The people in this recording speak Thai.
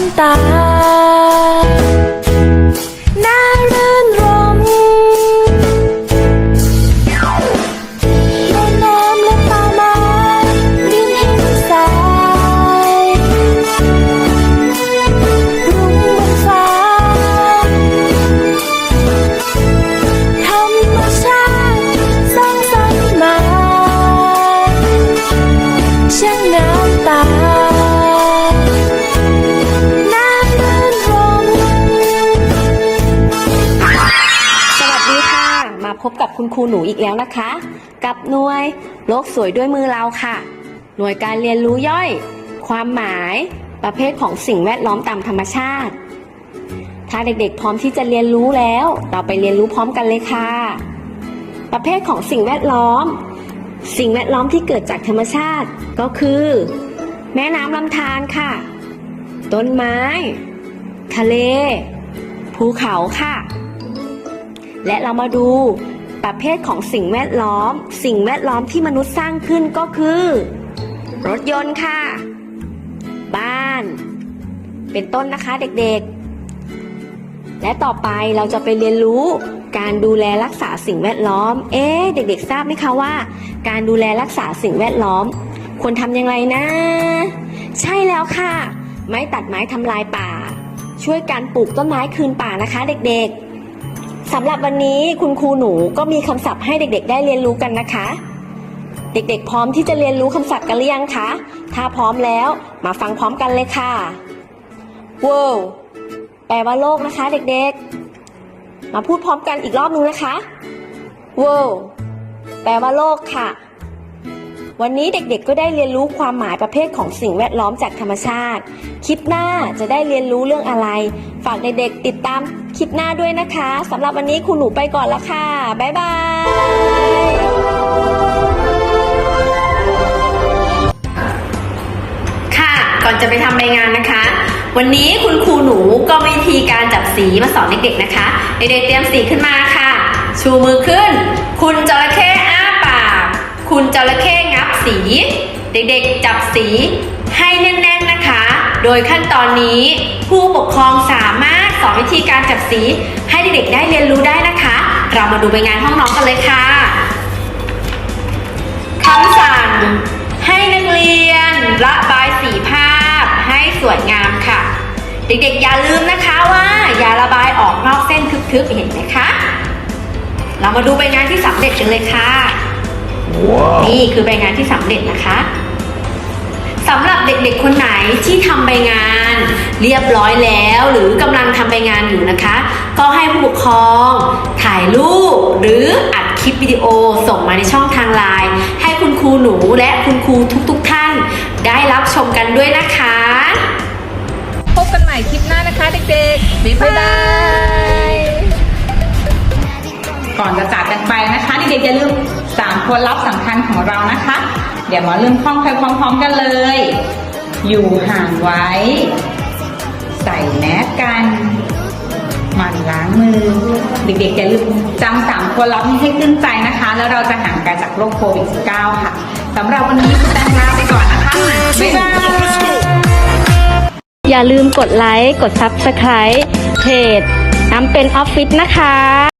ำตา น่ารัก พบกับคุณครูหนูอีกแล้วนะคะ กับหน่วยโลกสวยด้วยมือเราค่ะ หน่วยการเรียนรู้ย่อย ความหมาย ประเภทของสิ่งแวดล้อมตามธรรมชาติ ถ้าเด็กๆ พร้อมที่จะเรียนรู้แล้ว เราไปเรียนรู้พร้อมกันเลยค่ะ ประเภทของสิ่งแวดล้อม สิ่งแวดล้อมที่เกิดจากธรรมชาติ ก็คือ แม่น้ำลำธารค่ะ ต้นไม้ ทะเล ภูเขาค่ะและเรามาดู ประเภทของสิ่งแวดล้อม สิ่งแวดล้อมที่มนุษย์สร้างขึ้นก็คือ รถยนต์ค่ะ บ้าน เป็นต้นนะคะเด็กๆ และต่อไปเราจะไปเรียนรู้การดูแลรักษาสิ่งแวดล้อม เอ๊เด็กๆ ทราบไหมคะว่า การดูแลรักษาสิ่งแวดล้อม ควรทำอย่างไรนะ ใช่แล้วค่ะ ไม่ตัดไม้ทำลายป่า ช่วยการปลูกต้นไม้คืนป่านะคะเด็กๆ สำหรับวันนี้คุณครูหนูก็มีคำศัพท์ให้เด็กๆ ได้เรียนรู้กันนะคะ เด็กๆ พร้อมที่จะเรียนรู้คำศัพท์กันหรือยังคะ ถ้าพร้อมแล้วมาฟังพร้อมกันเลยค่ะ world แปลว่าโลกนะคะ เด็กๆ มาพูดพร้อมกันอีกรอบนึงนะคะ world แปลว่าโลกค่ะ วันนี้เด็กๆ ก็ได้เรียนรู้ความหมายประเภทของสิ่งแวดล้อมจากธรรมชาติ คลิปหน้าจะได้เรียนรู้เรื่องอะไร ฝากเด็กๆติดตามคลิปหน้าด้วยนะคะสำหรับวันนี้คุณหนูไปก่อนละค่ะ บ๊ายบายค่ะก่อนจะไปทำใบงานนะคะ วันนี้คุณครูหนูก็วิธีการจับสีมาสอนเด็กๆนะคะ เด็กๆเตรียมสีขึ้นมาค่ะ ชูมือขึ้น คุณจระเข้อ้าปาก คุณจระเข้ สี เด็กๆจับสีให้แน่นๆนะคะ โดยขั้นตอนนี้ผู้ปกครองสามารถสอนวิธีการจับสีให้เด็กๆได้เรียนรู้ได้นะคะ เรามาดูใบงานห้องน้องกันเลยค่ะคำสั่งให้นักเรียนระบายสีภาพให้สวยงามค่ะ เด็กๆอย่าลืมนะคะว่าอย่าระบายออกนอกเส้นทึบๆเห็นไหมคะ เรามาดูใบงานที่สำเร็จกันเลยค่ะ นี่คือใบงานที่สำเร็จนะคะสำหรับเด็กๆคนไหนที่ทำใบงาน เรียบร้อยแล้วหรือกำลังทำใบงานอยู่นะคะ ก็ให้ผู้ปกครอง ถ่ายรูปหรืออัดคลิปวิดีโอส่งมาในช่องทางไลน์ให้คุณครูหนูและคุณครูทุกๆท่าน ได้รับชมกันด้วยนะคะ พบกันใหม่คลิปหน้านะคะเด็กๆ บ๊ายบาย ก่อนจะจากกันไปนะคะเด็กๆอย่าลืม สามคนลับสำคัญของเรานะคะ เดี๋ยวมาเริ่มท่องไปพร้อม ๆ กันเลย อยู่ห่างไว้ ใส่แมสกันหมั่นล้างมือ เด็กๆอย่าลืมจำสามคนลับนี้ให้ขึ้นใจนะคะ แล้วเราจะห่างไกลจากโรคโควิด -19 ค่ะสำหรับวันนี้คุณแตงลาไปก่อนนะคะบ๊ายบายอย่าลืมกดไลค์ กด Subscribe เพจน้ำเป็นออฟฟิศนะคะ